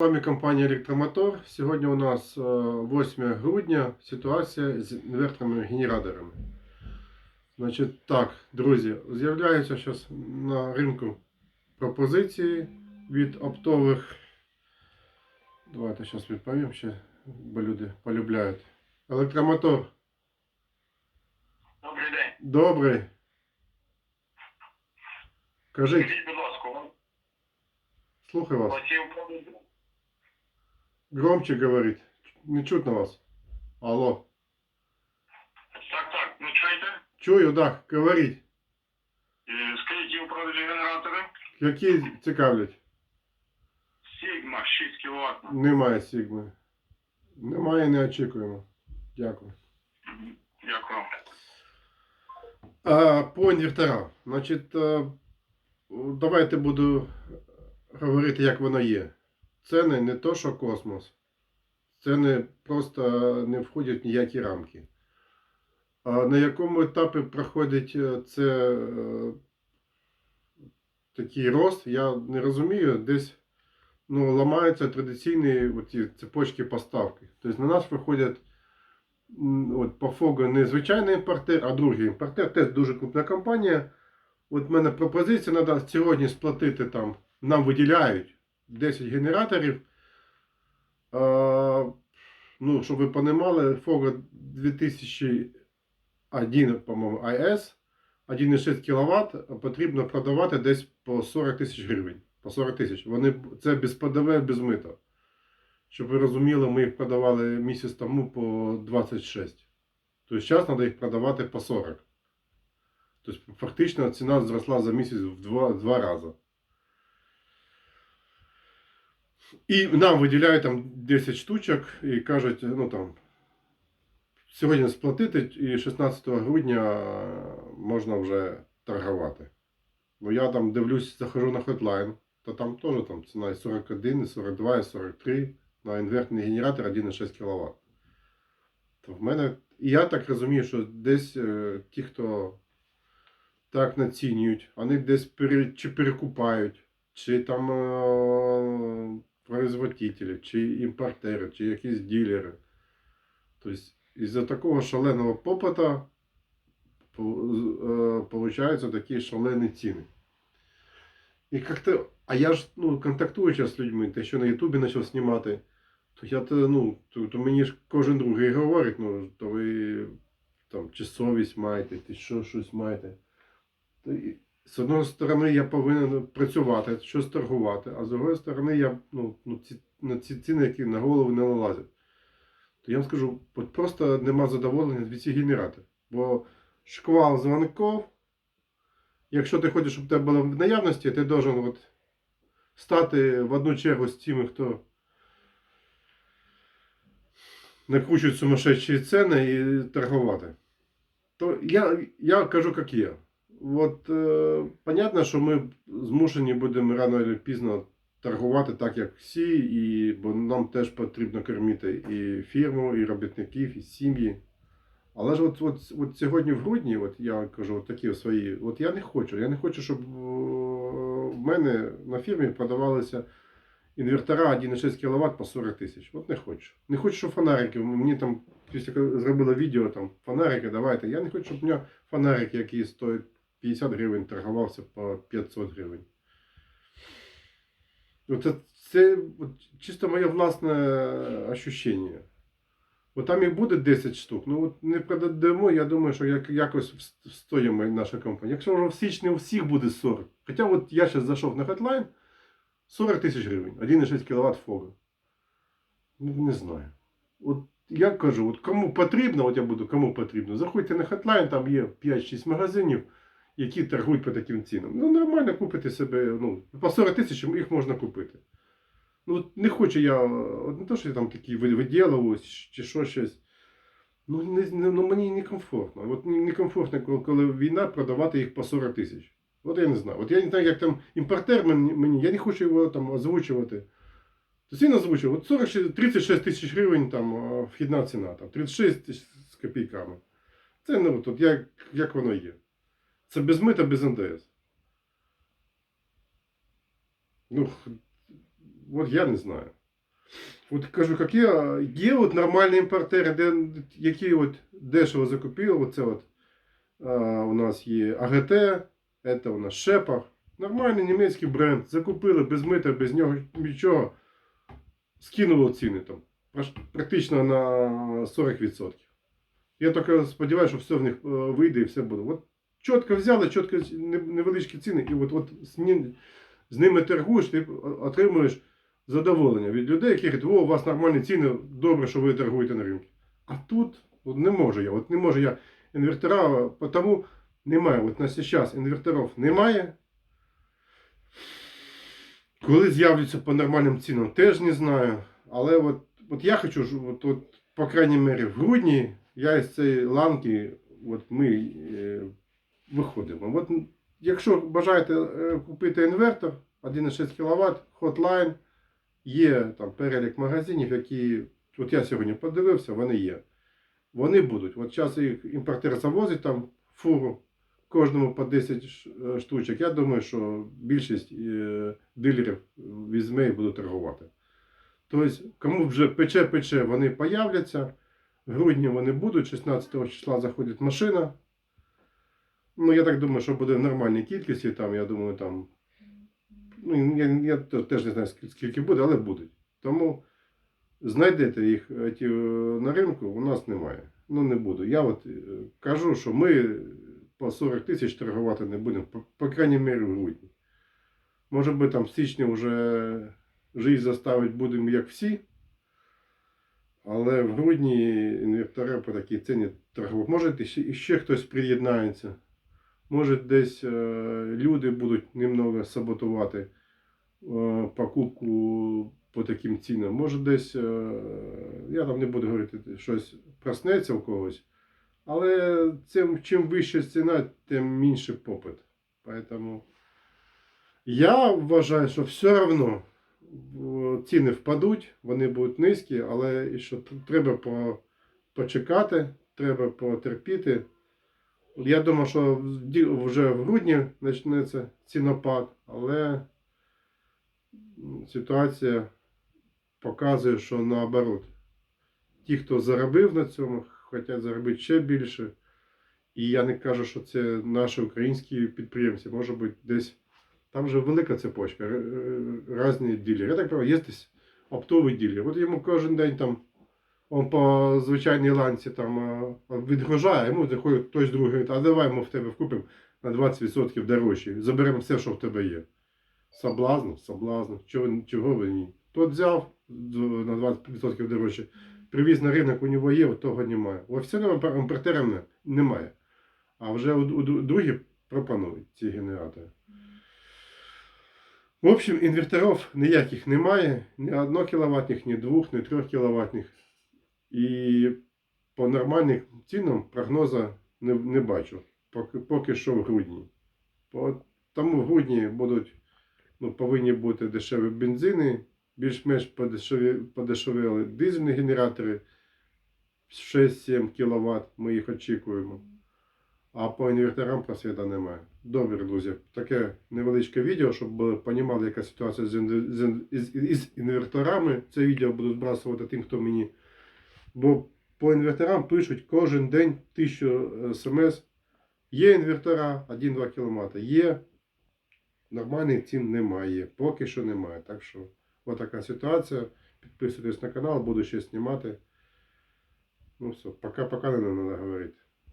З вами компанія Електромотор. Сьогодні у нас е, 8 грудня. Ситуація з інверторними генераторами. Значить, так, друзі, з'являються зараз на ринку пропозиції від оптових. Давайте зараз відповім ще, бо люди полюбляють. Електромотор. Добрий день. Добрий. Кажіть, Скажіть, будь ласка, вам слухаю вас. управління Громче говорить. Не чутно вас. Алло. Так, так, ну чуєте? Чую, да, говоріть. Е, Скажіть, ті продажі генератори? Які цікавлять? Сігма 6 кВт. Немає Сігми. Немає, не очікуємо. Дякую. Дякую. А, по інверторам. Значить, е, давайте буду говорити, як воно є. Ціни не то, що космос. Ціни просто не входять ніякі рамки. А на якому етапі проходить е, це е, такий рост, я не розумію. Десь ну, ламаються традиційні оці цепочки поставки. Тобто на нас виходять от, по ФОГу не звичайний імпортер, а другий імпортер. Теж дуже крупна компанія. От в мене пропозиція треба сьогодні сплатити там. Нам виділяють 10 генераторів. А, ну, щоб ви розуміли, Фога 2001, по-моєму, АЕС 1,6 кВт потрібно продавати десь по 40 тисяч гривень. По 40 тисяч. Вони це без ПДВ, без мита. Щоб ви розуміли, ми їх продавали місяць тому по 26. Тобто зараз треба їх продавати по 40. Тобто фактично ціна зросла за місяць в два, два рази. І нам виділяють там 10 штучок і кажуть, ну там, сьогодні сплатити і 16 грудня можна вже торгувати. Ну я там дивлюсь, захожу на Hotline, то там теж там ціна і 41, і 42, і 43 на інвертний генератор 1,6 кВт. То в мене, і я так розумію, що десь е, ті, хто так націнюють, вони десь пере, чи перекупають, чи там е, производителі, чи імпортери, чи якісь ділери. Тобто, із-за такого шаленого попита получаються такі шалені ціни. І как-то, а я ж ну, контактую з людьми, те, що на Ютубі почав знімати, то я ну, то, то мені ж кожен другий говорить, ну, то ви там чи совість маєте, чи що щось маєте. З одної сторони, я повинен працювати, щось торгувати, а з другої сторони, я ну, ну, на ці ціни, які на голову не налазять. То я вам скажу, от просто нема задоволення від цих генераторів. Бо шквал дзвонків, якщо ти хочеш, щоб в тебе було в наявності, ти должен от стати в одну чергу з тими, хто накручують сумасшедші ціни і торгувати. То я, я кажу, як є. От е, понятно, що ми змушені будемо рано чи пізно торгувати так, як всі, і, бо нам теж потрібно кормити і фірму, і робітників, і сім'ї. Але ж от, от, от сьогодні в грудні, от я кажу, от такі свої, от я не хочу. Я не хочу, щоб е, в мене на фірмі продавалися інвертора 1,6 кВт по 40 тисяч. От не хочу. Не хочу, щоб фонарики. Мені там після зробили відео там фонарики, давайте. Я не хочу, щоб у мене фонарик, який стоїть 50 гривень, торгувався по 500 гривень. Оце, це от, чисто моє власне ощущення. Бо там їх буде 10 штук. Ну от не продамо, я думаю, що як, якось вс- встоїмо наша компанія. Якщо вже в січні у всіх буде 40. Хоча от я зараз зайшов на Hotline, 40 тисяч гривень, 1,6 кВт фога. Ну, не знаю. От я кажу, от кому потрібно, от я буду кому потрібно, заходьте на Hotline, там є 5-6 магазинів, які торгують по таким цінам. Ну, нормально купити себе, ну, по 40 тисяч їх можна купити. Ну, не хочу я, не то, що я там такий ви- чи що щось. Ну, не, ну мені некомфортно. От некомфортно, коли, коли війна продавати їх по 40 тисяч. От я не знаю. От я не знаю, як там імпортер мені, мені я не хочу його там озвучувати. Тобто він озвучив, от 46, 36 тисяч гривень там вхідна ціна, там 36 тисяч з копійками. Це ну, от, як, як воно є. Це без мита, без НДС. Ну, от я не знаю. От кажу, які є от нормальні імпортери, де, які от дешево закупили. Оце от а, у нас є АГТ, це у нас Шепах. Нормальний німецький бренд. Закупили без мита, без нього нічого. Скинуло ціни там. Практично на 40%. Я тільки сподіваюся, що все в них е, вийде і все буде. От чітко взяли, чітко невеличкі ціни, і от, от з, ними торгуєш, ти отримуєш задоволення від людей, які кажуть, о, у вас нормальні ціни, добре, що ви торгуєте на ринку. А тут от не можу я, от не можу я інвертора, тому немає. От на зараз інверторів немає. Коли з'являться по нормальним цінам, теж не знаю. Але от, от я хочу, от, от, по крайній мірі, в грудні я із цієї ланки, от ми е, виходимо. От, якщо бажаєте е, купити інвертор 1,6 кВт, Hotline, є там перелік магазинів, які, от я сьогодні подивився, вони є. Вони будуть. От зараз їх імпортер завозить там фуру, кожному по 10 е, штучок. Я думаю, що більшість е, дилерів візьме і буде торгувати. Тобто, кому вже пече-пече, вони появляться. В грудні вони будуть, 16 числа заходить машина. Ну, я так думаю, що буде в нормальній кількості, там, я думаю, там. Ну, я, я теж не знаю, скільки- буде, але будуть. Тому знайдете їх е, е, на ринку, у нас немає. Ну, не буду. Я от е, кажу, що ми по 40 тисяч торгувати не будемо, по, по крайній мірі в грудні. Може би там в січні вже жизнь заставить будемо як всі. Але в грудні інвертори по такій ціні торгують. Може, ще, ще хтось приєднається. Може, десь е, люди будуть немного саботувати е, покупку по таким цінам. Може, десь, е, я там не буду говорити, щось проснеться у когось. Але цим, чим вища ціна, тим менше попит. Поэтому я вважаю, що все одно ціни впадуть, вони будуть низькі, але що треба почекати, треба потерпіти. Я думаю, що вже в грудні почнеться цінопад, але ситуація показує, що наоборот. Ті, хто заробив на цьому, хочуть заробити ще більше. І я не кажу, що це наші українські підприємці. Може бути десь. Там вже велика цепочка, різні ділери. Я так розумію, є десь оптовий ділер. От йому кожен день там он по звичайній ланці там е, відгружає, йому заходить хтось другий, а давай ми в тебе вкупимо на 20% дорожче. Заберемо все, що в тебе є. Соблазн, соблазн. Чого, чого ви ні? Тот взяв на 20% дорожче, привіз на ринок, у нього є, того немає. У офіційного імпортера немає. А вже у, у, у другі пропонують ці генератори. В общем, інверторів ніяких немає, ні 1 кВт, ні 2, ні 3 кВт. І по нормальним цінам прогнозу не, не бачу. Поки, поки що в грудні. По, тому в грудні будуть, ну, повинні бути дешеві бензини, більш-менш подешеві, подешевели дизельні генератори 6-7 кВт. Ми їх очікуємо. А по інверторам просвіта немає. Добре, друзі. Таке невеличке відео, щоб ви розуміли, яка ситуація з, інверторами. Це відео буду збрасувати тим, хто мені. Бо по інверторам пишуть кожен день тисячу смс. Є інвертора 1-2 кВт. Є. Нормальних цін немає. Поки що немає. Так що, отака ситуація. Підписуйтесь на канал, буду ще знімати. Ну все, пока-пока не треба говорити.